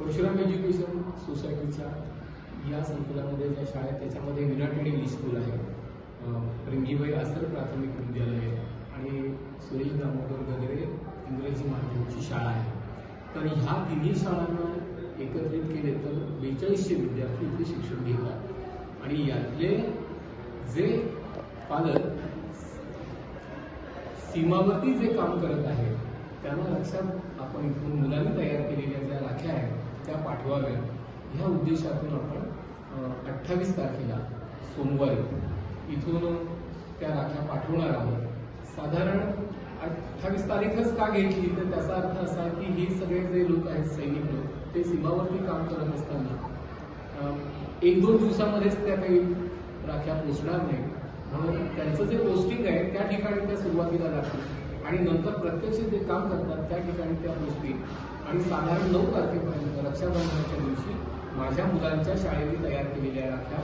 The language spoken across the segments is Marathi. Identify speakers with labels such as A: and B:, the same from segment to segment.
A: परशुराम एज्युकेशन सोसायटीच्या या संकुलामध्ये ज्या शाळा त्याच्यामध्ये युनायटेड इंग्लिश स्कूल आहे. अं, आसर प्राथमिक विद्यालय आणि सुरेश दामोदर गगरे इंग्रजी माध्यमाची शाळा आहे. तर ह्या तिन्ही शाळांना एकत्रित केले तर बेचाळीसशे विद्यार्थी इथे शिक्षण घेतात. आणि यातले जे पालक सीमावर्ती जे काम करत आहेत त्यांना लक्षात आपण इथून मुलांनी तयार केलेल्या ज्या राख्या आहेत त्या पाठवाव्यात. ह्या उद्देशातून आपण अठ्ठावीस तारखेला सोमवारी इथून त्या राख्या पाठवणार आहोत. साधारण अठ्ठावीस तारीखच का घेतली? तर त्याचा अर्थ असा की हे सगळे जे लोक आहेत सैनिक लोक ते सीमावरती काम करत असताना एक दोन दिवसामध्येच त्या काही राख्या पोचणार नाहीत. म्हणून त्यांचं जे पोस्टिंग आहे त्या ठिकाणी त्या सुरुवातीला लागतील आणि नंतर प्रत्यक्ष जे काम करतात त्या ठिकाणी त्या पोचतील आणि साधारण नऊ तारखेपर्यंत रक्षाबंधनाच्या दिवशी माझ्या मुलांच्या शाळेने तयार केलेल्या राख्या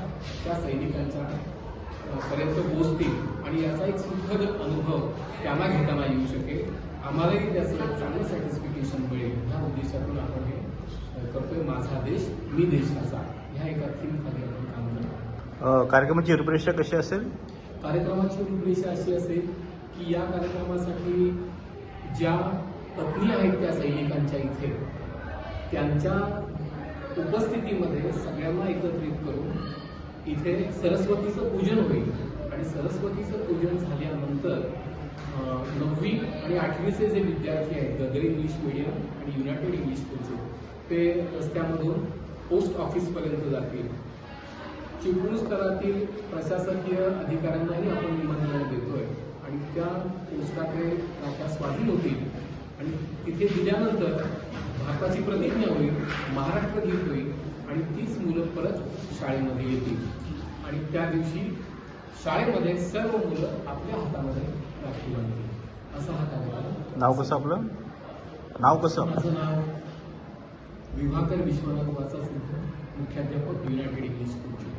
A: त्या सैनिकांच्या पर्यंत पोहोचतील. आणि याचा एक सुखद अनुभव त्यांना घेताना येऊ शकेल. आम्हालाही त्याचं एक चांगलं सॅटिस्फिकेशन मिळेल. ह्या उद्देशातून आपण हे करतोय. माझा देश मी देशाचा. ह्या एका थीम खाली आपण काम करतो
B: कार्यक्रमाची रूपरेषा कशी असेल?
A: कार्यक्रमाची रूपरेषा अशी असेल की या कार्यक्रमासाठी ज्या पत्नी आहेत त्या सैनिकांच्या इथे त्यांच्या उपस्थितीमध्ये सगळ्यांना एकत्रित करून इथे सरस्वतीचं पूजन होईल. आणि सरस्वतीचं पूजन झाल्यानंतर नववी आणि आठवीचे जे विद्यार्थी आहेत गदर इंग्लिश मीडियम आणि युनायटेड इंग्लिश स्कूलचे ते रस्त्यामधून पोस्ट ऑफिसपर्यंत जातील. चिपळूण स्तरातील प्रशासकीय अधिकाऱ्यांनाही आपण निमंत्रण देतोय. आणि त्या पोस्टाकडे त्या स्वाधीन होतील आणि तिथे दिल्यानंतर भारताची प्रतिज्ञा होईल महाराष्ट्र गीत होईल आणि तीच मुलं परत शाळेमध्ये येतील. आणि त्या दिवशी शाळेमध्ये सर्व मुलं आपल्या हातामध्ये राखी बांधतील. असा हा कार्यक्रम
B: नाव कसं आपलं? नाव कसं?
A: माझं नाव विभाकर विश्वनाथ वाचा मुख्याध्यापक युनायटेड इंग्लिश स्कूलचे.